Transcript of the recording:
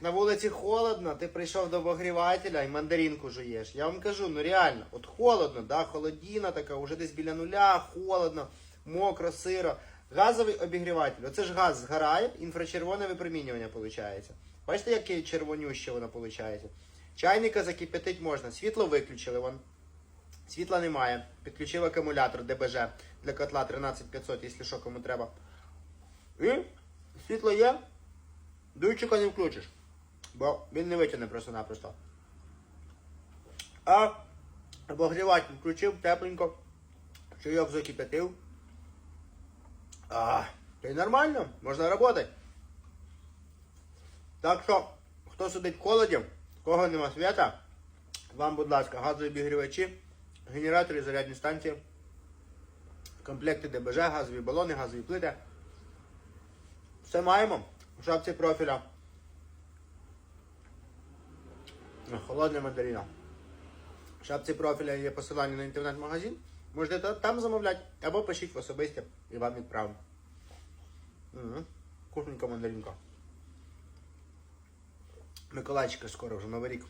на вулиці холодно, ти прийшов до обогрівателя і мандаринку жуєш. Я вам кажу, ну реально, от холодно, да, холодіна така, уже десь біля нуля, холодно, мокро, сиро. Газовий обігріватель. Оце ж газ згорає, інфрачервоне випромінювання виходить. Бачите, яке червонюще воно виходить? Чайника закип'ятить можна. Світло виключили. Вон. Світла немає. Підключив акумулятор ДБЖ для котла 13500, якщо що кому треба. І світло є. Дуйчика не включиш. Бо він не витягне просто-напросто. А обогріватель включив тепленько. Чайок закипятив. А, то й нормально, можна працювати. Так що, хто сидить в холоді, кого нема свята, вам, будь ласка, газові обігрівачі, генератори, зарядні станції, комплекти ДБЖ, газові балони, газові плити. Все маємо в шапці профіля. Холодна мандарина. В шапці профіля є посилання на інтернет-магазин. Можете там замовляти або пишіть в особисті і вам відправимо. Угу. Кухненька мандаринка. Миколайчика скоро вже Новий рік.